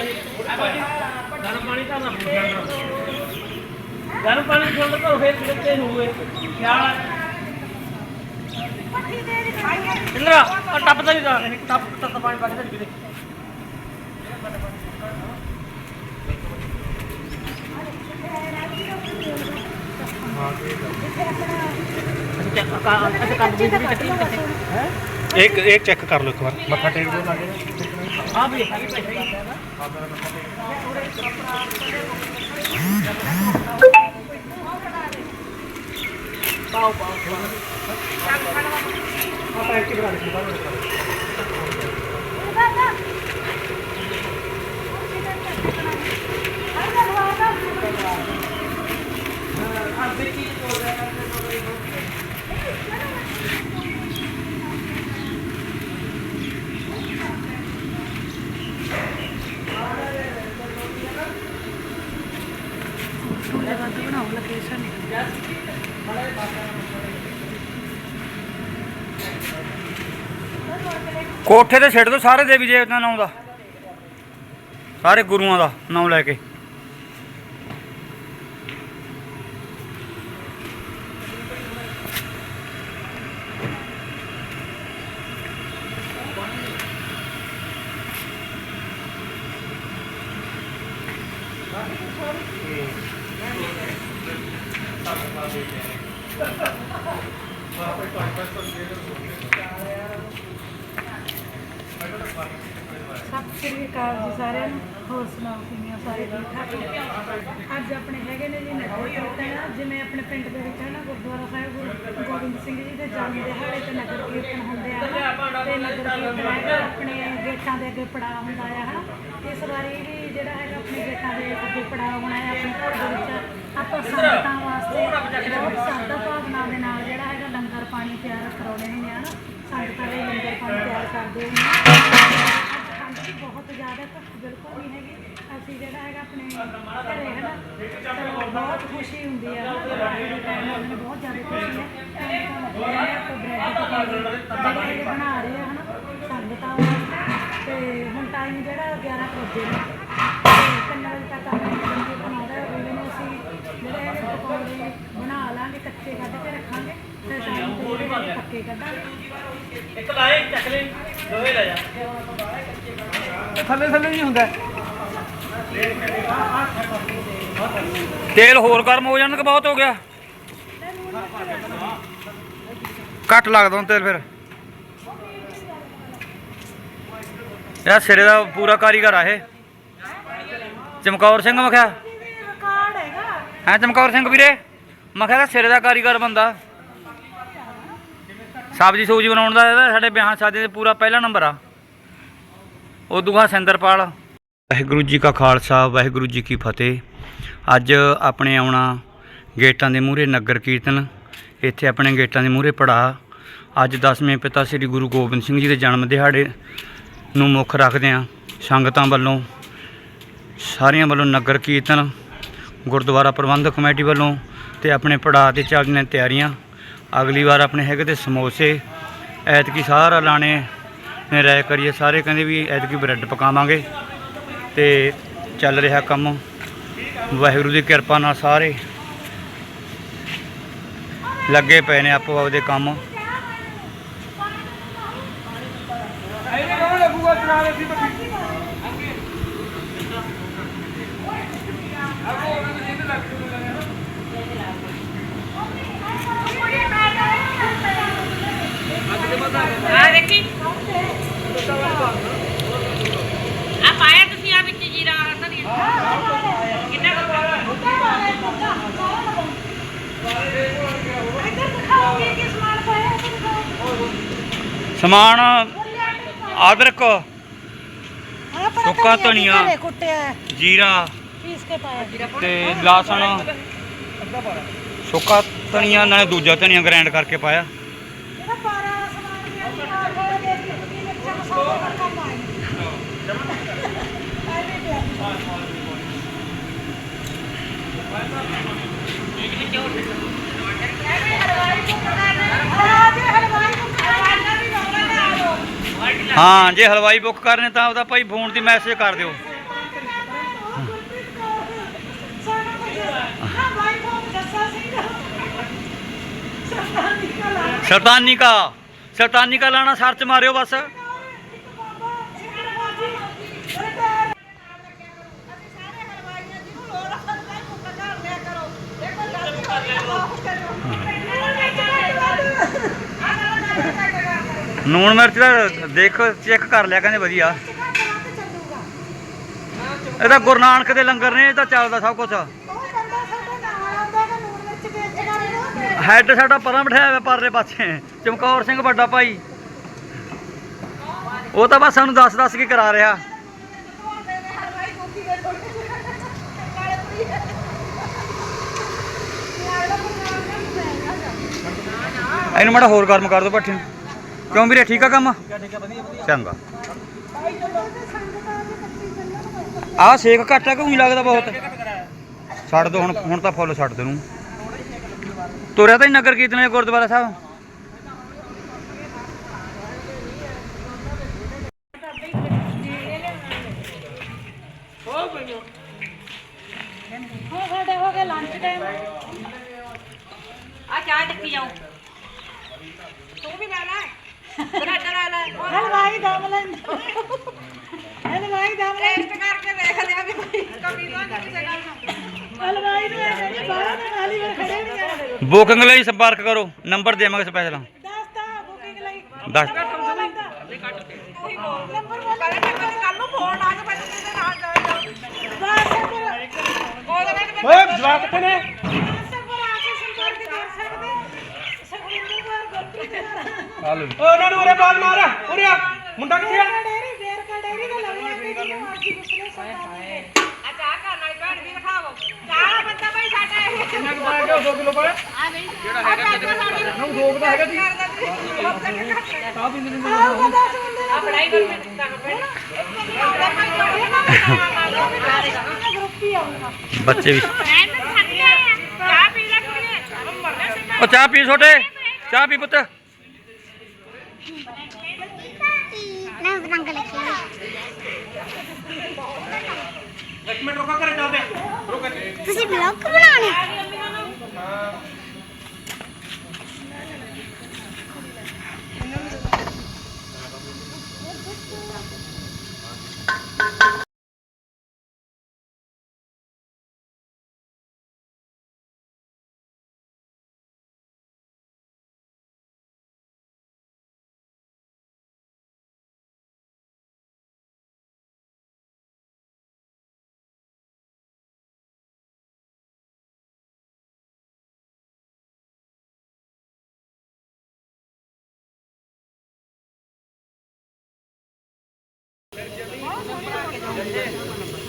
ਗਰਮ ਪਾਣੀ ਤਾਂ ਨਾ ਪੁੱਛਣਾ ਗਰਮ ਪਾਣੀ ਛੋੜ ਦੋ ਫਿਰ ਕਿਤੇ ਹੋਵੇ ਖਿਆਲ ਹੈ ਇੰਦਰਾ ਆ ਟੱਪ ਤਾਂ ਨਹੀਂ ਦਾ ਟੱਪ ਟੱਪ ਪਾਣੀ ਪਾ ਕੇ ਕਿਤੇ ਇੱਕ ਇੱਕ ਚੈੱਕ ਕਰ ਲਓ ਇੱਕ ਵਾਰ ਮੱਥਾ ਟੇਕ ਦਿਓ ਲਾਗੇ ਹਾਂ ਵੀ। ਹਾਂ ਵੀ ਪਾਓ ਪਾਓ ਆਪਾਂ ਐਕਟਿਵ ਕਰਾ ਲਈ ਬਾਹਰ ਕੋਠੇ ਤੇ ਛੱਡ ਦੋ, ਸਾਰੇ ਦੇਵੀ ਦੇਵਤਾਂ ਨਾਮ ਦਾ ਸਾਰੇ ਗੁਰੂਆਂ ਦਾ ਨਾਮ ਲੈ ਕੇ। ਸਤਿ ਸ਼੍ਰੀ ਅਕਾਲ ਜੀ ਸਾਰਿਆਂ ਨੂੰ। ਹੋਰ ਸੁਣਾਓ, ਕਿਵੇਂ ਹੋ ਸਾਰੇ? ਠੀਕ ਠਾਕ? ਅੱਜ ਆਪਣੇ ਹੈਗੇ ਨੇ ਜੀ ਨਗਰ ਕੀਰਤਨ। ਜਿਵੇਂ ਆਪਣੇ ਪਿੰਡ ਦੇ ਵਿੱਚ ਹੈ ਨਾ, ਗੁਰਦੁਆਰਾ ਸਾਹਿਬ, ਗੁਰੂ ਗੋਬਿੰਦ ਸਿੰਘ ਜੀ ਦੇ ਜਨਮ ਦਿਹਾੜੇ ਤੇ ਨਗਰ ਕੀਰਤਨ ਹੁੰਦੇ ਆ ਤੇ ਨਗਰ ਕੀਰਤਨ ਹੈਗਾ ਆਪਣੇ ਗੇਟਾਂ ਦੇ ਅੱਗੇ ਪੜਾਅ ਹੁੰਦਾ ਆ, ਹਨਾ? ਇਸ ਵਾਰੀ ਵੀ ਜਿਹੜਾ ਹੈਗਾ ਆਪਣੇ ਗੇਟਾਂ ਦੇ ਅੱਗੇ ਪੜਾਅ ਹੋਣਾ ਹੈ ਆਪਣੇ ਘਰ ਦੇ ਵਿੱਚ। ਆਪਾਂ ਸੰਗਤਾਂ ਵਾਸਤੇ ਬਹੁਤ ਸਾਦਾ ਭਾਵਨਾ ਦੇ ਨਾਲ ਜਿਹੜਾ ਹੈਗਾ ਲੰਗਰ ਪਾਣੀ ਤਿਆਰ ਕਰਾਉਣੇ ਹੁੰਦੇ ਆ ਨਾ ਸੰਗਤਾਂ ਲਈ ਲੰਗਰ ਪਾਣੀ ਤਿਆਰ ਕਰਦੇ ਹੁੰਦੇ ਆ। ਧੁੱਪ ਬਿਲਕੁਲ ਨਹੀਂ ਹੈਗੀ। ਅਸੀਂ ਜਿਹੜਾ ਹੈਗਾ ਆਪਣੇ ਘਰੇ ਹੈ ਨਾ ਤਾਂ ਬਹੁਤ ਖੁਸ਼ੀ ਹੁੰਦੀ ਹੈ ਦਿਵਾਲੀ ਦੇ ਟਾਈਮ ਉਹਨਾਂ ਨੂੰ ਬਹੁਤ ਜ਼ਿਆਦਾ ਖੁਸ਼ੀ ਹੈ। ਬ੍ਰੈਡ ਬਣਾ ਰਹੇ ਹਨਾ ਸੰਗਤਾਂ ਵਾਸਤੇ। ਤੇ ਹੁਣ ਟਾਈਮ ਜਿਹੜਾ 11 ਕੁ ਵਜੇ ਨੇ। ਤੇ ਤਿੰਨ ਵਜੇ ਤੱਕ ਆਪਣੇ ਬੰਦੇ ਬਣਾਉਂਦਾ ਉਹਦੇ ਨੂੰ ਅਸੀਂ ਜਿਹੜੇ ਪਕੌੜੇ ਬਣਾ ਲਾਂਗੇ ਕੱਚੇ ਕੱਢ ਕੇ ਰੱਖਾਂਗੇ। ਤੇ ਟਾਈਮ ਤੇ ਜਿਹੜੇ ਹੈਗੇ ਪੱਕੇ ਕੱਢਾਂਗੇ ਇੱਕ ਲਾਏ ਚੱਕ ਲੈ ਦੋਵੇਂ ਲੈ ਜਾ। ਥੱਲੇ ਥੱਲੇ ਨਹੀਂ ਹੁੰਦਾ। ਤੇਲ ਹੋਰ ਗਰਮ ਹੋ ਜਾਣ ਕਿ ਬਹੁਤ ਹੋ ਗਿਆ। ਘੱਟ ਲੱਗਦਾ ਹੁਣ ਤੇਲ ਫਿਰ। ਇਹ ਸਿਰੇ ਦਾ ਪੂਰਾ ਕਾਰੀਗਰ ਆ ਇਹ। ਚਮਕੌਰ ਸਿੰਘ ਮਖਿਆ। ਹੈ ਚਮਕੌਰ ਸਿੰਘ ਵੀਰੇ? ਮੈਂ ਕਿਹਾ ਸਿਰੇ ਦਾ ਕਾਰੀਗਰ ਬੰਦਾ। ਸਬਜੀ ਸੂਜੀ ਬਣਾਉਣ ਦਾ ਇਹਦਾ ਸਾਡੇ ਵਿਆਹ ਸ਼ਾਦੀ ਦੇ ਪੂਰਾ ਪਹਿਲਾ ਨੰਬਰ ਆ। ਉਦੋਂ ਬਾਅਦ ਸਿੰਦਰਪਾਲ। ਵਾਹਿਗੁਰੂ ਜੀ ਕਾ ਖਾਲਸਾ, ਵਾਹਿਗੁਰੂ ਜੀ ਕੀ ਫਤਿਹ। ਅੱਜ ਆਪਣੇ ਆਉਣਾ ਗੇਟਾਂ ਦੇ ਮੂਹਰੇ ਨਗਰ ਕੀਰਤਨ। ਇੱਥੇ ਆਪਣੇ ਗੇਟਾਂ ਦੇ ਮੂਹਰੇ ਪੜਾ ਅੱਜ ਦਸਵੇਂ ਪਿਤਾ ਸ੍ਰੀ ਗੁਰੂ ਗੋਬਿੰਦ ਸਿੰਘ ਜੀ ਦੇ ਜਨਮ ਦਿਹਾੜੇ ਨੂੰ ਮੁੱਖ ਰੱਖਦੇ ਆ ਸੰਗਤਾਂ ਵੱਲੋਂ, ਸਾਰਿਆਂ ਵੱਲੋਂ ਨਗਰ ਕੀਰਤਨ, ਗੁਰਦੁਆਰਾ ਪ੍ਰਬੰਧਕ ਕਮੇਟੀ ਵੱਲੋਂ ਤੇ ਆਪਣੇ ਪੜਾਅ ਤੇ ਚੱਲ ਰਹੀਆਂ ਤਿਆਰੀਆਂ। ਅਗਲੀ ਵਾਰ ਆਪਣੇ ਹੈਗੇ ਤੇ ਸਮੋਸੇ, ਐਤਕੀ ਸਾਰਾ ਲਾਣੇ ਨੇ ਰਾਇ ਕਰੀਏ, ਸਾਰੇ ਕਹਿੰਦੇ ਵੀ ਐਤਕੀ ਬ੍ਰੈਡ ਪਕਾਵਾਂਗੇ ਤੇ ਚੱਲ ਰਿਹਾ ਕੰਮ। ਵਾਹਿਗੁਰੂ ਦੀ ਕਿਰਪਾ ਨਾਲ ਸਾਰੇ ਲੱਗੇ ਪਏ ਨੇ ਆਪੋ ਆਪਦੇ ਕੰਮ ਆ ਦੇਖੀ ਆ ਪਾਇਆ ਤੁਸੀਂ ਆ ਵਿੱਚ ਜੀਰਾ ਉਹਨਾਂ ਦੀ ਕਿੰਨਾ ਕੁ ਪਾਇਆ? ਇੱਧਰ ਦਿਖਾਓ ਕੀ ਕੀ ਸਮਾਨ ਪਾਇਆ ਇੱਧਰ ਦਿਖਾਓ ਸਮਾਨ ਅਦਰਕ ਆਪਣਾ ਸੁੱਕਾ ਧਨੀਆ ਕੁੱਟਿਆ ਜੀਰਾ। ਪੀਸ ਕੇ ਪਾਇਆ। ਤੇ ਲਸਣ। ਸੁੱਕਾ ਧਨੀਆ ਨਾਲੇ ਦੂਜਾ ਧਨੀਆ ਗ੍ਰਾਈਂਡ ਕਰਕੇ ਪਾਇਆ। ਐਵੇਂ ਹਲਵਾਈ ਬੁੱਕ ਹਾਂ, ਜੇ ਹਲਵਾਈ ਬੁੱਕ ਕਰਨੇ ਤਾਂ ਆਪਦਾ ਭਾਈ ਫੋਨ ਦੀ ਮੈਸੇਜ ਕਰ ਦਿਓ। ਸਰਤਾਨੀ ਕਾ ਸਰਤਾਨੀ ਕਾ ਲਾਣਾ, ਸਰਚ ਮਾਰਿਓ ਬਸ। ਨੂਣ ਮਿਰਚ ਦਾ ਦੇਖ, ਚੈੱਕ ਕਰ ਲਿਆ, ਕਹਿੰਦੇ ਵਧੀਆ। ਇਹ ਤਾਂ ਗੁਰੂ ਨਾਨਕ ਦੇ ਲੰਗਰ ਨੇ, ਇਹ ਤਾਂ ਚੱਲਦਾ ਸਭ ਕੁਝ ਹੈਡ ਸਾਡਾ ਪਰਾਂ ਬਿਠਾਇਆ ਹੋਇਆ ਪਰਲੇ ਪਾਸੇ। ਚਮਕੌਰ ਸਿੰਘ ਵੱਡਾ ਭਾਈ। ਉਹ ਤਾਂ ਬਸ ਸਾਨੂੰ ਦੱਸ ਦੱਸ ਕੇ ਕਰਾ ਰਿਹਾ। ਇਹਨੂੰ ਮਾੜਾ ਹੋਰ ਗਰਮ ਕਰ ਦੋ, ਭੱਠੀ ਨੂੰ। ਕਿਉਂ ਵੀਰੇ ਠੀਕ ਆ ਕੰਮ? ਚੰਗਾ। ਆਹ ਸੇਕ ਘੱਟ ਆ ਕਿ ਲੱਗਦਾ ਬਹੁਤ? ਛੱਡ ਦੋ ਹੁਣ ਹੁਣ ਤਾਂ ਫੁੱਲ ਛੱਡ ਦੇ ਨੂੰ ਤੁਰਿਆ ਤਾਂ ਹੀ ਨਗਰ ਕੀਰਤਨ ਗੁਰਦੁਆਰਾ ਸਾਹਿਬ? ਹੁਣ ਸਾਡੇ ਹੋ ਗਏ ਲੰਚ ਟਾਈਮ ਆ ਚਾਹ ਟੱਕੀ ਜਾਓ ਤੂੰ ਵੀ ਲੈ ਲੈ। ਬ੍ਰੈਡ ਲੈ ਲੈ। ਹਲਵਾਈ ਦਮ ਲੈਂਦਾ। ਹਲਵਾਈ ਦਮ ਲੈਂਦਾ। ਟੇਸਟ ਕਰਕੇ ਦੇਖ ਲਿਆ ਵੀ ਕੋਈ ਕਮੀ ਤਾਂ ਨਹੀਂ ਕਿਸੇ ਗੱਲ ਨੂੰ ਹਲਵਾਈ ਨੂੰ ਇਹ ਕਹਿੰਦੀ ਬਾਹਰ ਦੇ ਨਾਲ ਹੀ ਖੜੇ ਨਹੀਂ ਜਾਣਾ ਬੁਕਿੰਗ ਲਈ ਸੰਪਰਕ ਕਰੋ ਨੰਬਰ ਦੇਵਾਂਗੇ ਸਪੈਸ਼ਲ ਦੱਸ ਤਾਂ ਬੁਕਿੰਗ ਲਈ। ਦੱਸ। ਨੰਬਰ ਵਾਲਾ ਕੱਲ ਕੱਲ ਨੂੰ ਫੋਨ ਆ ਕੇ ਮੈਂ ਤੇਰੇ ਨਾਲ ਜਾ ਬਸ ਫਿਰ। ਉਹਦੇ ਵਿੱਚ ਓਏ ਜਵਾਕ ਕਿੱਥੇ ਨੇ WhatsApp ਪਰ ਆ ਕੇ ਸੰਪਰਕ ਕਰ ਸਕਦੇ ਸੁਖਵਿੰਦਰ ਨਾਲ ਓ ਉਹਨਾਂ ਨੂੰ ਉਰੇ ਬਾਲ ਮਾਰ ਉਰੇ ਆ। ਮੁੰਡਾ ਕਿੱਥੇ ਆ? ਡੇਰੀ ਦਾ ਆ ਚਾਹ ਕਰਨ ਵਾਲੀ ਭੈਣ ਵੀ ਵਿਖਾਵੋ ਚਾਹ ਬੰਦਾ ਭਾਈ ਸਾਡਾ ਇਹ ਕਿੰਨਾ ਕੁ ਪਾਇਆ 2 ਕਿਲੋ ਪਾਇਆ? ਆ ਬਈ। ਜਿਹੜਾ ਹੈਗਾ ਕਿਤੇ ਨੂੰ ਰੋਕ ਦਾ ਹੈਗਾ ਜੀ ਆ ਪੜਾਈ ਕਰ ਮੈਂ ਦਿੱਤਾ ਗਰੁੱਪ ਹੀ ਆਊਗਾ। ਬੱਚੇ ਵੀ ਚਾਹ ਪੀ ਲੈ ਕੁੜੀਏ। ਉਹ ਚਾਹ ਪੀ ਛੋਟੇ। ਚਾਹ ਪੀ ਪੁੱਤ। ਇੱਕ ਮਿੰਟ ਰੁਕਾ ਕਰੇ ਚੱਲਦੇ ਰੁਕ ਤੁਸੀਂ ਬਲੌਗ ਬਣਾਉਣੇ?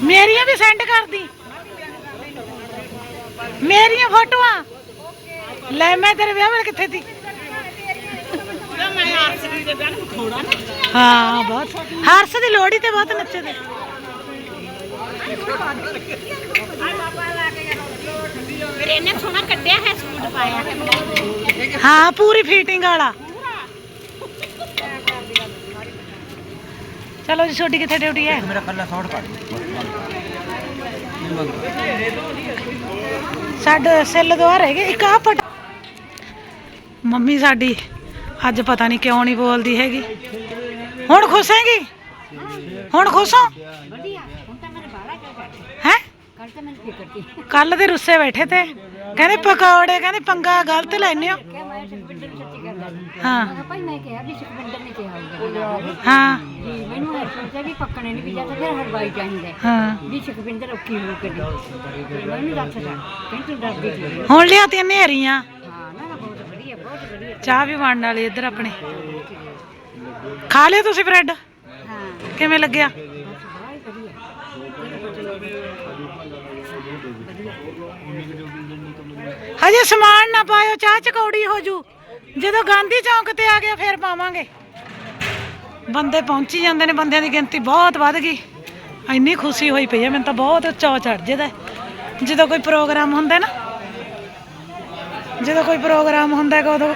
ਮੇਰੀਆਂ ਵੀ ਸੈਂਡ ਕਰਦੀ ਮੇਰੀਆਂ ਫੋਟੋਆਂ। ਲੈ ਮੈਂ ਤੇਰੇ ਵਿਆਹ ਵੇਲੇ ਕਿੱਥੇ ਸੀ? ਹਾਂ ਬਹੁਤ। ਹਰਸ ਦੀ ਲੋੜੀ ਤੇ ਬਹੁਤ ਨੱਚੇ ਤੇ। ਮੇਰੇ ਇਹਨੇ ਸੋਹਣਾ ਕੱਢਿਆ ਹੈ ਸੂਟ ਪਾਇਆ। ਹੈ ਹਾਂ ਪੂਰੀ ਫੀਟਿੰਗ ਵਾਲਾ। ਚਲੋ ਜੀ ਛੋਟੀ ਕਿੱਥੇ ਡਿਊਟੀ ਹੈ? ਮੇਰਾ ਕੱਲਾ ਸੌਟ ਪਾ ਸਾਡੇ ਸੈੱਲ ਦੁਆਰ ਹੈਗੇ ਇੱਕ ਆ ਫਟ ਮੰਮੀ ਸਾਡੀ ਅੱਜ ਪਤਾ ਨਹੀਂ ਕਿਉਂ ਨਹੀਂ ਬੋਲਦੀ ਹੈਗੀ। ਹੁਣ ਖੁਸ਼ ਹੈਗੀ? ਹੁਣ ਖੁਸ਼ ਹੋ? ਵਧੀਆ ਹੁਣ ਤਾਂ ਮੇਰੇ ਬਾਲਾ ਕਿਉਂ ਕੱਢ ਹੈ? ਕੱਲ ਦੇ ਰੁੱਸੇ ਬੈਠੇ ਤੇ। ਕਹਿੰਦੇ ਪਕੌੜੇ ਕਹਿੰਦੇ ਪੰਗਾ ਗਲਤ ਲੈਨੇ ਹੋ। ਹਾਂ। ਮੈਂ ਕਿਹਾ ਭਾਈ ਮੈਂ ਕਿਹਾ ਵੀ ਸੁਖਵਿੰਦਰ ਨੇ ਕਿਹਾ ਹੋਊਗਾ ਹਾਂ। ਜੀ ਮੈਨੂੰ ਇਹ ਸੋਚਿਆ ਵੀ ਪੱਕਣੇ ਨਹੀਂ ਵੀ ਜਾਂ ਤਾਂ ਫਿਰ ਹਲਵਾਈ ਚਾਹੀਦਾ ਹੈ। ਹਾਂ। ਵੀ ਸੁਖਵਿੰਦਰ ਔਖੀ ਹੋ ਕੇ ਦੇ ਮੈਨੂੰ ਦੱਸ ਜਾ ਕਹਿੰਦੀ ਤੂੰ ਡਰਦੀ ਸੀ ਹੁਣ ਲਿਆਤੀਆਂ ਨੇਰੀਆਂ ਹਾਂ ਨਾ ਨਾ ਬਹੁਤ ਵਧੀਆ ਬਹੁਤ ਵਧੀਆ। ਚਾਹ ਵੀ ਬਣਨ ਵਾਲੀ ਇੱਧਰ ਆਪਣੇ। ਖਾ ਲਿਆ ਤੁਸੀਂ ਬ੍ਰੈਡ? ਹਾਂ। ਕਿਵੇਂ ਲੱਗਿਆ? ਬਸ ਬਹੁਤ ਵਧੀਆ। ਹਜੇ ਸਮਾਨ ਨਾ ਪਾਇਓ ਚਾਹ ਚਕੌੜੀ ਹੋ ਜੂ। ਜਦੋਂ ਗਾਂਧੀ ਚੌਂਕ ਤੇ ਆ ਗਿਆ, ਫੇਰ ਪਾਵਾਂਗੇ। ਬੰਦੇ ਪਹੁੰਚੀ ਜਾਂਦੇ ਨੇ, ਬੰਦਿਆਂ ਦੀ ਗਿਣਤੀ ਬਹੁਤ ਵੱਧ ਗਈ। ਇੰਨੀ ਖੁਸ਼ੀ ਹੋਈ ਪਈ ਹੈ, ਮੈਨੂੰ ਤਾਂ ਬਹੁਤ ਚਾਅ ਚੜ ਜਾਂਦਾ ਜਦੋਂ ਕੋਈ ਪ੍ਰੋਗਰਾਮ ਹੁੰਦਾ ਨਾ, ਜਦੋਂ ਕੋਈ ਪ੍ਰੋਗਰਾਮ ਹੁੰਦਾ ਹੈ, ਉਦੋਂ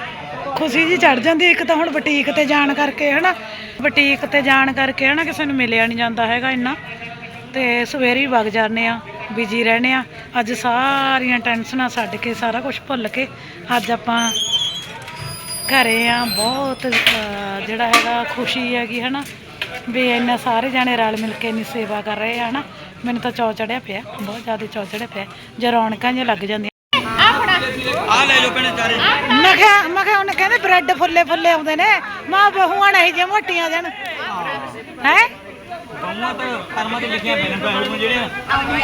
ਖੁਸ਼ੀ ਜੀ ਚੜ ਜਾਂਦੀ ਇੱਕ ਤਾਂ ਹੁਣ ਬੁਟੀਕ ਤੇ ਜਾਣ ਕਰਕੇ, ਹਨਾ, ਬੁਟੀਕ ਤੇ ਜਾਣ ਕਰਕੇ, ਹਨਾ, ਕਿਸੇ ਨੂੰ ਮਿਲਿਆ ਨਹੀਂ ਜਾਂਦਾ ਹੈਗਾ ਇੰਨਾ। ਤੇ ਸਵੇਰੇ ਹੀ ਵਗ ਜਾਂਦੇ ਆ ਬਿਜ਼ੀ ਰਹਿੰਦੇ ਆ ਅੱਜ ਸਾਰੀਆਂ ਟੈਨਸ਼ਨਾਂ ਛੱਡ ਕੇ, ਸਾਰਾ ਕੁਝ ਭੁੱਲ ਕੇ, ਅੱਜ ਆਪਾਂ ਘਰੇ ਆ ਬਹੁਤ ਜਿਹੜਾ ਹੈਗਾ ਖੁਸ਼ੀ ਹੈਗੀ ਹਨਾ? ਵੀ ਇੰਨਾ ਸਾਰੇ ਜਾਣੇ ਰਲ ਮਿਲ ਕੇ ਇੰਨੀ ਸੇਵਾ ਕਰ ਰਹੇ ਆ ਹਨਾ? ਮੈਨੂੰ ਤਾਂ ਚੌ ਚੜਿਆ ਪਿਆ ਬਹੁਤ ਜ਼ਿਆਦਾ ਚੌ ਚੜਿਆ ਪਿਆ। ਜੇ ਰੌਣਕਾਂ ਜਿਹੀਆਂ ਲੱਗ ਜਾਂਦੀਆਂ। ਆ ਲੈ ਲਓ ਭੈਣੇ ਚਾਰੇ। ਮੈਂ ਕਿਹਾ ਮੈਂ ਕਿਹਾ ਉਹਨੇ ਕਹਿੰਦੇ ਬ੍ਰੈਡ ਫੁੱਲੇ ਫੁੱਲੇ ਆਉਂਦੇ ਨੇ। ਮਾਂ ਬਹੂਆਂ ਨਹੀਂ ਜੇ ਮੋਟੀਆਂ ਜਣ। ਹੈ। ਗਊਆਂ ਤਾਂ ਕਰਮਾਂ ਤੇ ਲਿਖੀਆਂ ਪੈਣ ਪੈਣ ਜਿਹੜੀਆਂ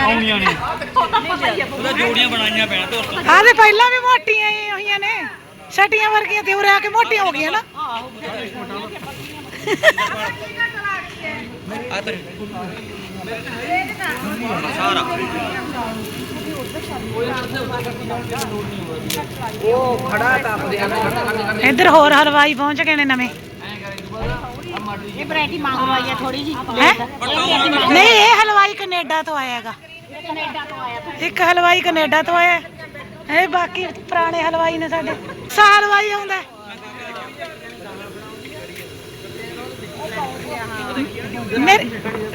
ਆਉਣੀਆਂ ਨੇ। ਉਹਦਾ ਜੋੜੀਆਂ ਬਣਾਈਆਂ ਪੈਣ ਦੋਸਤੋ। ਆਹ ਤੇ ਪਹਿਲਾਂ ਵੀ ਮੋਟੀਆਂ ਹੀ ਹੋਈਆਂ ਨੇ। ਛਟੀਆਂ ਵਰਗੀਆਂ ਤੇ ਉਰੇ ਆ ਕੇ ਮੋਟੀਆਂ ਹੋ ਗਈਆਂ ਨਾ। ਆ ਇੱਧਰ ਹੋਰ ਹਲਵਾਈ ਪਹੁੰਚ ਗਏ ਨੇ ਨਵੇਂ। ਇਹ ਵੈਰਾਈਟੀ ਮੰਗਵਾ ਆਈ ਥੋੜੀ ਜੀ ਹੈ? ਨਹੀਂ ਇਹ ਹਲਵਾਈ ਕੈਨੇਡਾ ਤੋਂ ਆਇਆ ਹੈਗਾ ਕੈਨੇਡਾ ਤੋਂ ਆਇਆ। ਇੱਕ ਹਲਵਾਈ ਕੈਨੇਡਾ ਤੋਂ ਆਇਆ। ਹੈ। ਇਹ ਬਾਕੀ ਪੁਰਾਣੇ ਹਲਵਾਈ ਨੇ ਸਾਡੇ। ਸਾ ਹਲਵਾਈ ਆਉਂਦਾ।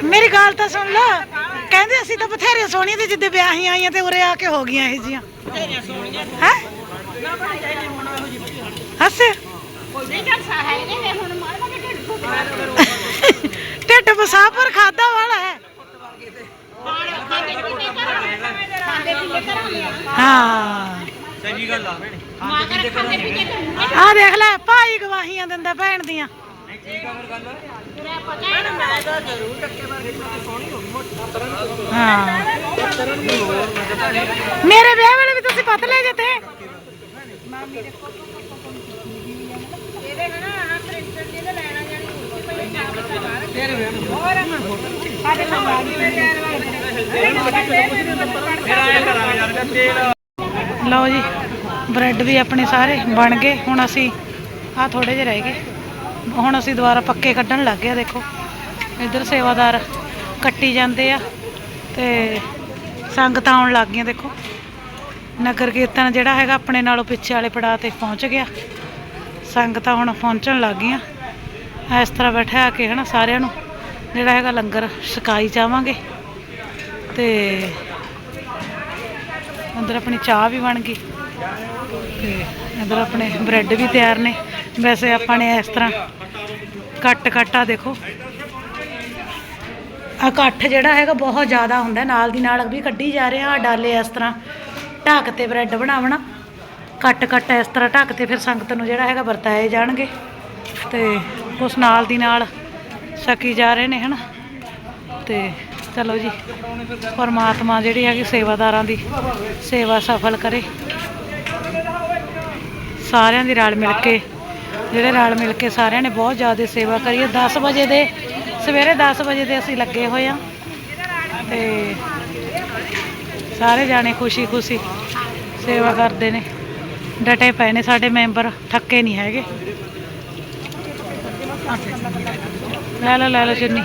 ਮੇਰੀ ਗੱਲ ਤਾਂ ਸੁਣ ਲਓ ਕਹਿੰਦੇ ਅਸੀਂ ਤਾਂ ਬਥੇਰੇ ਸੋਹਣੀਆਂ ਤੇ ਜਿੱਦੇ ਵਿਆਹੀ ਆਈਆਂ ਤੇ ਉਰੇ ਆ ਕੇ ਹੋ ਗਈਆਂ ਇਹ ਜੀਆਂ। ਹੈ? ਹੱਸੇ। ਢਿੱਡ ਖਾਦਾ ਵਾਲਾ ਹੈ। ਹਾਂ। ਸਹੀ ਗੱਲ ਆ। ਭੈਣੇ ਮਾਂ ਕਰ ਖਾਂਦੇ ਪੀਂਦੇ ਤੇ ਆਹ ਦੇਖ ਲੈ ਭਾਈ ਗਵਾਹੀਆਂ ਦਿੰਦਾ ਭੈਣ ਦੀਆਂ। ਪੂਰਾ ਪਤਾ ਹੈ ਨਾ ਮੈਂ ਤਾਂ ਜ਼ਰੂਰ ਹਾਂ। ਮੇਰੇ ਵਿਆਹ ਵੇਲੇ ਵੀ ਤੁਸੀਂ ਪਤਲੇ ਜੇ ਤੇ। ਲਓ ਜੀ, ਬ੍ਰੈਡ ਵੀ ਆਪਣੇ ਸਾਰੇ ਬਣ ਗਏ। ਹੁਣ ਅਸੀਂ ਆ ਥੋੜੇ ਜਿਹੇ ਰਹਿ ਗਏ। ਹੁਣ ਅਸੀਂ ਦੁਬਾਰਾ ਪੱਕੇ ਕੱਢਣ ਲੱਗ ਗਏ ਦੇਖੋ। ਇੱਧਰ ਸੇਵਾਦਾਰ ਕੱਟੀ ਜਾਂਦੇ ਆ ਤੇ ਸੰਗਤਾਂ ਆਉਣ ਲੱਗ ਗਈਆਂ, ਦੇਖੋ। ਨਗਰ ਕੀਰਤਨ ਜਿਹੜਾ ਹੈਗਾ ਆਪਣੇ ਨਾਲੋਂ ਪਿੱਛੇ ਵਾਲੇ ਪੜਾਅ ਤੇ ਪਹੁੰਚ ਗਿਆ। ਸੰਗਤਾਂ ਹੁਣ ਪਹੁੰਚਣ ਲੱਗ ਗਈਆਂ। ਇਸ ਤਰ੍ਹਾਂ ਬੈਠਾ ਕੇ ਹਨਾ ਸਾਰਿਆਂ ਨੂੰ। ਜਿਹੜਾ ਹੈਗਾ ਲੰਗਰ ਛਕਾਈ ਜਾਵਾਂਗੇ। ਤੇ ਅੰਦਰ ਆਪਣੀ ਚਾਹ ਵੀ ਬਣ ਗਈ ਤੇ ਅੰਦਰ ਆਪਣੇ ਬ੍ਰੈਡ ਵੀ ਤਿਆਰ ਨੇ। ਵੈਸੇ ਆਪਾਂ ਨੇ ਇਸ ਤਰ੍ਹਾਂ ਕੱਟ ਕੱਟਾ ਦੇਖੋ। ਇਕੱਠ ਜਿਹੜਾ ਹੈਗਾ ਬਹੁਤ ਜ਼ਿਆਦਾ ਹੁੰਦਾ, ਨਾਲ ਦੀ ਨਾਲ ਵੀ ਕੱਢੀ ਜਾ ਰਿਹਾ ਆ ਡਾਲੇ ਇਸ ਤਰ੍ਹਾਂ ਢੱਕ ਤੇ ਬ੍ਰੈਡ ਬਣਾਵਣਾ ਕੱਟ ਕੱਟ ਇਸ ਤਰ੍ਹਾਂ ਢੱਕ ਤੇ ਫਿਰ ਸੰਗਤ ਨੂੰ ਜਿਹੜਾ ਹੈਗਾ ਵਰਤਾਏ ਜਾਣਗੇ ਤੇ ਉਸ ਨਾਲ ਦੀ ਨਾਲ ਸਕੀ ਜਾ ਰਹੇ ਨੇ, ਹਨਾ? ਤੇ ਚਲੋ ਜੀ, ਪਰਮਾਤਮਾ ਜਿਹੜੀ ਹੈਗੀ ਸੇਵਾਦਾਰਾਂ ਦੀ ਸੇਵਾ ਸਫਲ ਕਰੇ। ਸਾਰਿਆਂ ਦੀ ਰਲ ਮਿਲ ਕੇ, ਜਿਹੜੇ ਰਲ ਮਿਲ ਕੇ ਸਾਰਿਆਂ ਨੇ ਬਹੁਤ ਜ਼ਿਆਦਾ ਸੇਵਾ ਕਰੀ ਹੈ। 10 ਵਜੇ ਦੇ, ਸਵੇਰੇ 10 ਵਜੇ ਦੇ ਅਸੀਂ ਲੱਗੇ ਹੋਏ ਆ ਤੇ ਸਾਰੇ ਜਾਣੇ ਖੁਸ਼ੀ ਖੁਸ਼ੀ ਸੇਵਾ ਕਰਦੇ ਨੇ। ਡਟੇ ਪਏ ਨੇ ਸਾਡੇ ਮੈਂਬਰ, ਥੱਕੇ ਨਹੀਂ ਹੈਗੇ। ਲੈ ਲਓ ਲੈ ਲਓ ਚੁੰਨੀ।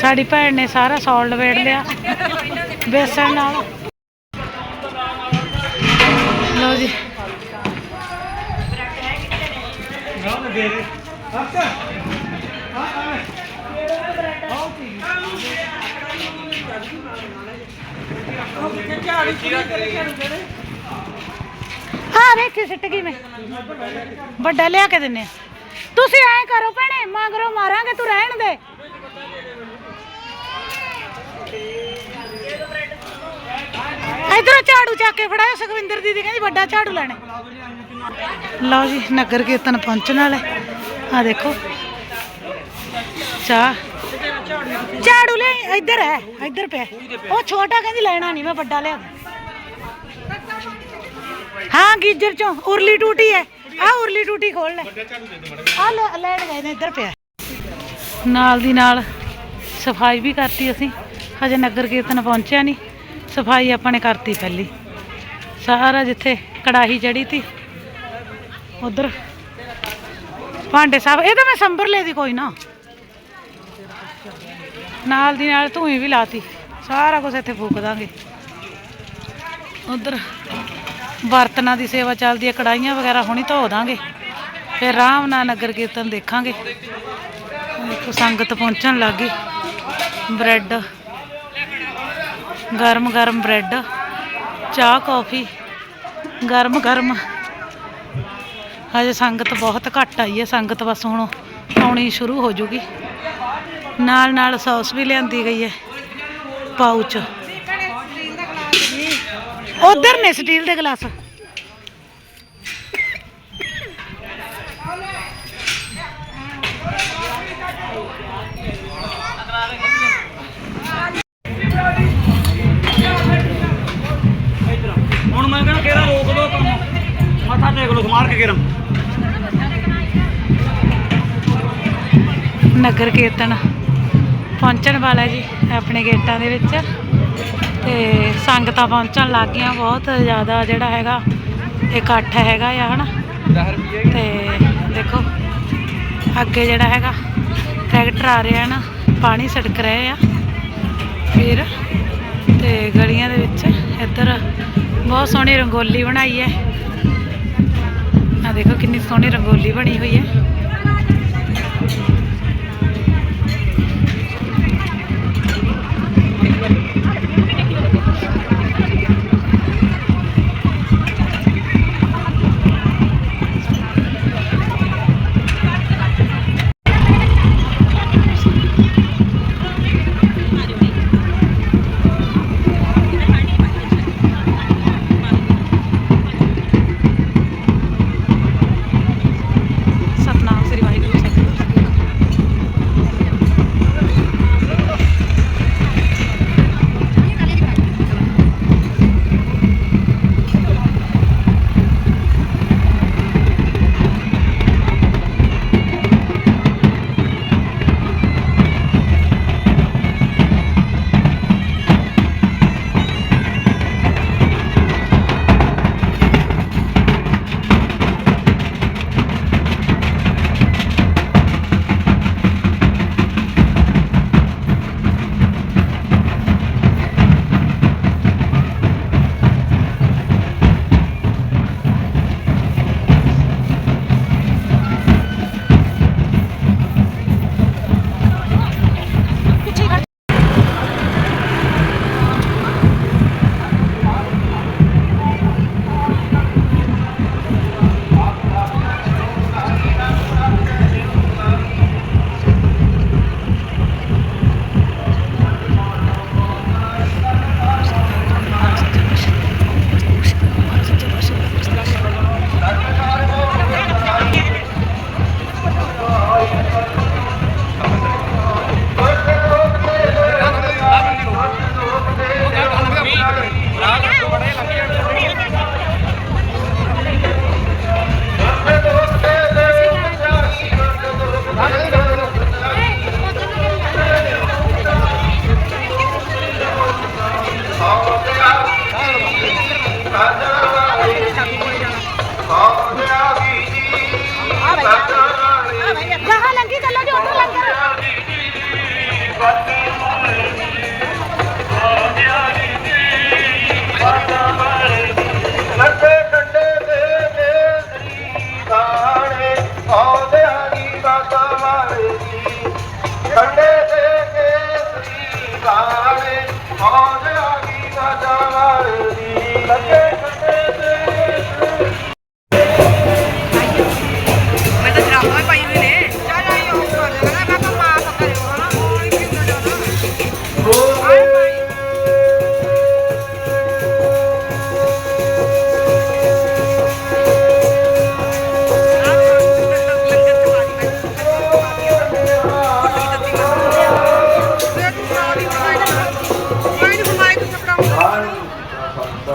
ਸਾਡੀ ਭੈਣ ਨੇ ਸਾਰਾ ਸੌਲ ਲਵੇੜ ਲਿਆ। ਬੇਸਣ ਨਾਲ। ਲਓ ਜੀ। ਹਾਂ ਵੇਖੀ ਸਿੱਟ ਗਈ ਮੈਂ। ਵੱਡਾ ਲਿਆ ਕੇ ਦਿੰਨੇ ਆ। ਤੁਸੀਂ ਐਂ ਕਰੋ ਭੈਣੇ, ਮਗਰੋਂ ਮਾਰਾਂਗੇ, ਤੂੰ ਰਹਿਣ ਦੇ। ਇਧਰੋਂ ਝਾੜੂ ਚੱਕ ਕੇ ਫੜਾਇਆ ਸੁਖਵਿੰਦਰ ਦੀਦੀ ਕਹਿੰਦੀ ਵੱਡਾ ਝਾੜੂ ਲੈਣਾ। ਲਓ ਜੀ, ਨਗਰ ਕੀਰਤਨ ਪਹੁੰਚਣ ਵਾਲੇ। ਆ ਦੇਖੋ। ਚਾਹ। ਝਾੜੂ ਲੈ, ਇੱਧਰ ਹੈ, ਇੱਧਰ ਪਿਆ। ਉਹ ਛੋਟਾ ਕਹਿੰਦੀ ਲੈਣਾ ਨਹੀਂ, ਮੈਂ ਵੱਡਾ ਲਿਆ ਹਾਂ, ਗੀਜਰ ਚੋਂ, ਉਰਲੀ ਟੂਟੀ ਹੈ। ਆ ਉਰਲੀ ਟੂਟੀ ਖੋਲ ਲੈ। ਆ ਲੈਣ ਗਏ ਨੇ, ਇੱਧਰ ਪਿਆ। ਨਾਲ ਦੀ ਨਾਲ ਸਫ਼ਾਈ ਵੀ ਕਰਤੀ ਅਸੀਂ। ਹਜੇ ਨਗਰ ਕੀਰਤਨ ਪਹੁੰਚਿਆ ਨਹੀਂ। ਸਫ਼ਾਈ ਆਪਾਂ ਨੇ ਕਰਤੀ ਪਹਿਲੀ। ਸਾਰਾ ਜਿੱਥੇ ਕੜਾਹੀ ਜੜੀ ਤੀ, ਉਧਰ। ਭਾਂਡੇ ਸਾਹਿਬ ਇਹ ਤਾਂ ਮੈਂ ਸੰਭਰ ਲੈ ਦੀ ਕੋਈ ਨਾ। ਨਾਲ ਦੀ ਨਾਲ ਧੂਈ ਵੀ ਲਾਤੀ, ਸਾਰਾ ਕੁਝ ਇੱਥੇ ਫੂਕ ਦਾਂਗੇ। ਉਧਰ ਬਰਤਨਾਂ ਦੀ ਸੇਵਾ ਚੱਲਦੀ ਹੈ ਕੜਾਈਆਂ ਵਗੈਰਾ ਹੁਣੀ ਧੋ ਦਾਂਗੇ। ਫਿਰ ਆਰਾਮ ਨਾਲ ਨਗਰ ਕੀਰਤਨ ਦੇਖਾਂਗੇ। ਸੰਗਤ ਪਹੁੰਚਣ ਲੱਗ ਗਈ। ਬ੍ਰੈਡ ਗਰਮ ਗਰਮ ਬ੍ਰੈਡ ਚਾਹ ਕੌਫੀ। ਗਰਮ ਗਰਮ। ਹਜੇ ਸੰਗਤ ਬਹੁਤ ਘੱਟ ਆਈ ਹੈ ਸੰਗਤ ਬਸ ਹੁਣ ਆਉਣੀ ਸ਼ੁਰੂ ਹੋ ਜੂਗੀ। ਨਾਲ ਨਾਲ ਸੌਸ ਵੀ ਲਿਆਂਦੀ ਗਈ ਹੈ ਪਾਊਚ। ਉਧਰ ਨੇ ਸਟੀਲ ਦੇ ਗਲਾਸ। ਨਗਰ ਕੀਰਤਨ ਪਹੁੰਚਣ ਵਾਲਾ ਜੀ ਆਪਣੇ ਗੇਟਾਂ ਦੇ ਵਿੱਚ ਤੇ ਸੰਗਤਾਂ ਪਹੁੰਚਣ ਲੱਗ ਗਈਆਂ ਬਹੁਤ ਜ਼ਿਆਦਾ ਜਿਹੜਾ ਹੈਗਾ ਇਕੱਠ ਹੈਗਾ ਆ, ਹਨਾ? ਤੇ ਦੇਖੋ, ਅੱਗੇ ਜਿਹੜਾ ਹੈਗਾ ਟਰੈਕਟਰ ਆ ਰਿਹਾ ਨਾ, ਪਾਣੀ ਛਿੜਕ ਰਹੇ ਆ। ਫਿਰ ਤੇ ਗਲੀਆਂ ਦੇ ਵਿੱਚ ਇੱਧਰ ਬਹੁਤ ਸੋਹਣੀ ਰੰਗੋਲੀ ਬਣਾਈ ਹੈ। ਆ ਦੇਖੋ ਕਿੰਨੀ ਸੋਹਣੀ ਰੰਗੋਲੀ ਬਣੀ ਹੋਈ ਹੈ।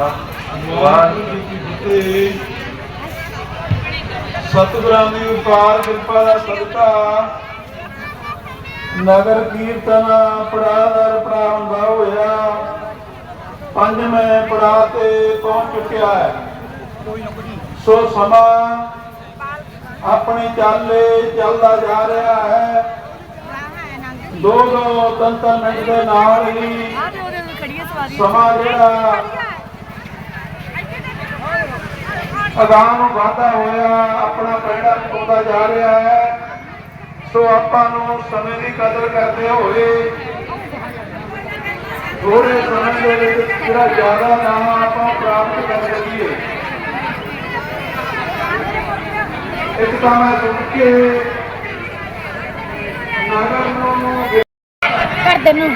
ਵਾਹਿਗੁਰੂ ਜੀ ਕੀ ਫਤਿਹ। ਸਤਿਗੁਰਾਂ ਦੀ ਉਪਾਰ ਕਿਰਪਾ ਦਾ ਸਦਕਾ ਨਗਰ ਕੀਰਤਨ ਪੜਾਦਰ ਪੜਾ ਹੁੰਦਾ ਹੋਇਆ। ਪੰਜਵੇਂ ਪੜਾ ਤੇ ਪਹੁੰਚ ਚੁੱਕਿਆ ਹੈ। ਸੋ ਸਮਾਂ ਆਪਣੇ ਚਾਲੇ ਚੱਲਦਾ ਜਾ ਰਿਹਾ ਹੈ। ਦੋ ਦੋ ਤਿੰਨ ਮਿੰਟ ਦੇ ਨਾਲ ਹੀ ਸਮਾਂ ਜਿਹੜਾ ਅਗਾਂਹ ਨੂੰ ਵਧਦਾ ਹੋਇਆ, ਆਪਣਾ ਪਹਿਰਾ ਪਾਉਂਦਾ ਜਾ ਰਿਹਾ ਹੈ। ਸੋ ਆਪਾਂ ਨੂੰ ਸਮੇਂ ਦੀ ਕਦਰ ਕਰਦੇ ਹੋਏ ਥੋੜੇ ਸਮੇਂ ਦੇ ਵਿੱਚ ਜਿਹੜਾ ਜ਼ਿਆਦਾ ਨਾਮ ਆਪਾਂ ਪ੍ਰਾਪਤ ਕਰ ਸਕੀਏ। ਇੱਕ ਤਾਂ ਮੈਂ ਸੁਣ ਕੇ ਨਗਰ ਨੂੰ ਕਰਦੇ ਨੂੰ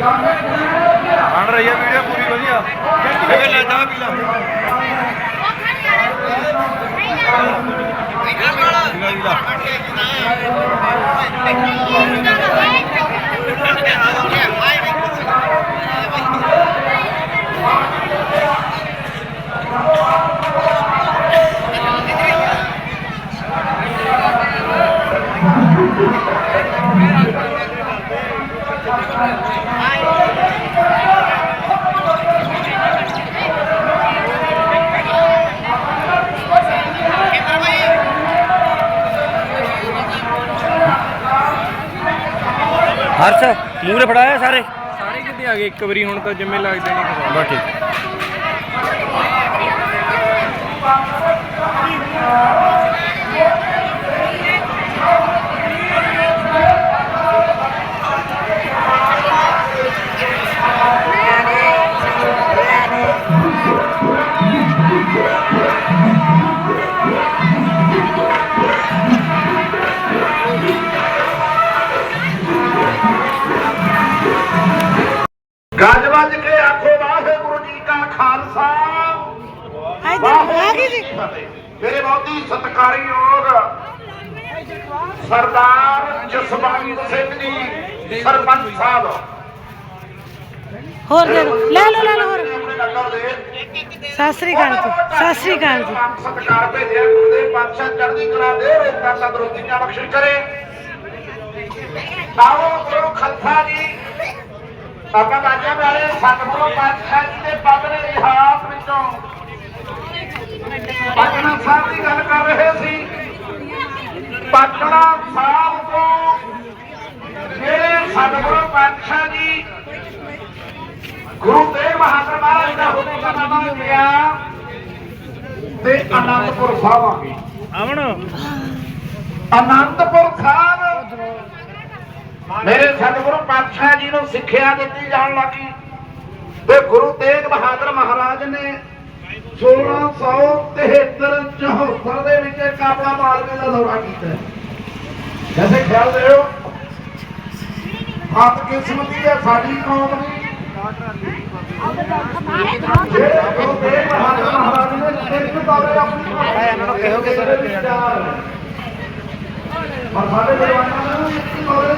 ਬਣ ਰਹੀ ਹੈ ਵੀਡੀਓ ਪੂਰੀ ਵਧੀਆ ਇਹ ਲੈ ਜਾ ਪੀ ਲਾ ਹਰਸ਼ ਮੂਰੇ ਫੜਾਇਆ ਸਾਰੇ? ਸਾਰੇ ਕਿਤੇ ਆ ਗਏ ਇੱਕ ਵਾਰੀ ਹੁਣ ਤਾਂ ਜਿੰਮੇ ਲੱਗਦੇ ਨਹੀਂ ਬਸ ਠੀਕ। ਸਰਦਾਰ ਜਸਵੰਤ ਸਿੰਘ ਜੀ ਸਰਪੰਚ ਸਾਹਿਬ। ਹੋਰ ਦੇ ਦਿਓ। ਲੈ ਲਓ ਲੈ ਲਓ ਹੋਰ। ਆਪਣੇ ਨਗਰ ਦੇ ਸਤਿ ਸ੍ਰੀ ਅਕਾਲ ਜੀ ਸਤਿ ਸ੍ਰੀ ਅਕਾਲ ਜੀ। ਸਤਿਕਾਰ ਭੇਜਿਆ ਗੁਰਦੇਵ ਪਾਤਸ਼ਾਹ ਚੜ੍ਹਦੀ ਕਲਾ ਦੇ ਰੇਤਾ ਤੰਦਰੁਸਤੀਆਂ ਬਖਸ਼ਿਸ਼ ਕਰੇ। ਆਓ ਗੁਰੂ ਖਲਸਾ ਜੀ। ਆਪਾਂ ਬਾਜਾ ਵਾਲੇ ਸਤਿਗੁਰੂ ਪਾਤਸ਼ਾਹ ਜੀ ਦੇ ਦੇ ਇਤਿਹਾਸ ਵਿੱਚੋਂ। ਪਟਨਾ ਸਾਹਿਬ ਦੀ ਗੱਲ ਕਰ ਰਹੇ ਸੀ। ਪਟਨਾ ਸਾਹਿਬ ਤੋਂ ਜਿਹੜੇ ਸਤਿਗੁਰੂ ਪਾਤਸ਼ਾਹ ਜੀ ਗੁਰੂ ਤੇਗ ਬਹਾਦਰ ਮਹਾਰਾਜ ਦਾ ਹੁਕਮਨਾਮਾ ਲਿਆ ਤੇ ਅਨੰਦਪੁਰ ਸਾਹਿਬ ਆ ਗਏ ਆਵਣ। ਅਨੰਦਪੁਰ ਸਾਹਿਬ ਮੇਰੇ ਸਤਿਗੁਰੂ ਪਾਤਸ਼ਾਹ ਜੀ ਨੂੰ ਸਿੱਖਿਆ ਦਿੱਤੀ ਜਾਣ ਲੱਗੀ ਤੇ ਗੁਰੂ ਤੇਗ ਬਹਾਦਰ ਮਹਾਰਾਜ ਨੇ 1673 74 ਦੇ ਵਿੱਚ ਕਾਬਲਾ ਮਾਲਵੇ ਦਾ ਦੌਰਾ ਕੀਤਾ। ਵੈਸੇ ਖਿਆਲ ਦਿਓ ਆਪ ਕਿਸਮਤੀ ਹੈ ਸਾਡੀ ਕੌਮ ਦੀ। ਜਿਹੜੇ ਮਹਾਰਾਜ ਨੇ ਇੱਕ ਦੌਰੇ ਆਪਣੀ ਇਹਨਾਂ ਨੂੰ ਕਹੋ ਕਿ ਸਰ ਔਰ ਸਾਡੇ ਜਵਾਨਾਂ ਨੂੰ ਇੱਕ ਦੌਰੇ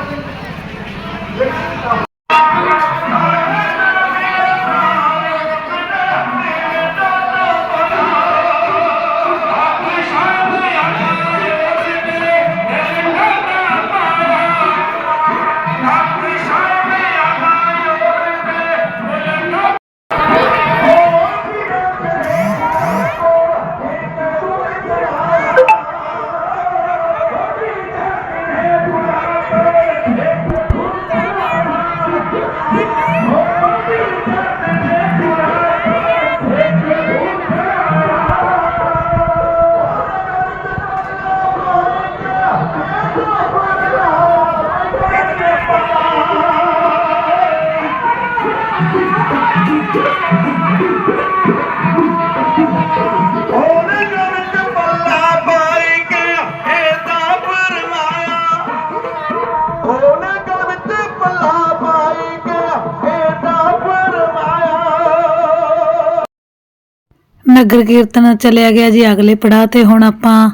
ਨਗਰ ਕੀਰਤਨ ਚਲਿਆ ਗਿਆ ਜੀ ਅਗਲੇ ਪੜਾਅ ਤੇ। ਹੁਣ ਆਪਾਂ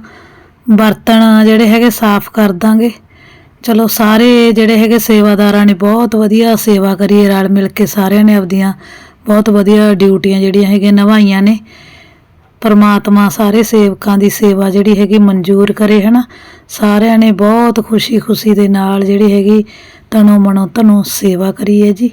ਬਰਤਨ ਜਿਹੜੇ ਹੈਗੇ ਸਾਫ਼ ਕਰ ਦਾਂਗੇ। ਚਲੋ ਸਾਰੇ ਜਿਹੜੇ ਹੈਗੇ ਸੇਵਾਦਾਰਾਂ ਨੇ ਬਹੁਤ ਵਧੀਆ ਸੇਵਾ ਕਰੀ ਰਲ ਮਿਲ ਕੇ ਸਾਰਿਆਂ ਨੇ ਆਪਦੀਆਂ ਬਹੁਤ ਵਧੀਆ ਡਿਊਟੀਆਂ ਜਿਹੜੀਆਂ ਹੈਗੀਆਂ ਨਿਭਾਈਆਂ ਨੇ। ਪਰਮਾਤਮਾ ਸਾਰੇ ਸੇਵਕਾਂ ਦੀ ਸੇਵਾ ਜਿਹੜੀ ਹੈਗੀ ਮਨਜ਼ੂਰ ਕਰੇ, ਹਨਾ? ਸਾਰਿਆਂ ਨੇ ਬਹੁਤ ਖੁਸ਼ੀ ਖੁਸ਼ੀ ਦੇ ਨਾਲ ਜਿਹੜੀ ਹੈਗੀ ਤਨੋ ਮਨੋ ਤਨੋ ਸੇਵਾ ਕਰੀ ਹੈ ਜੀ।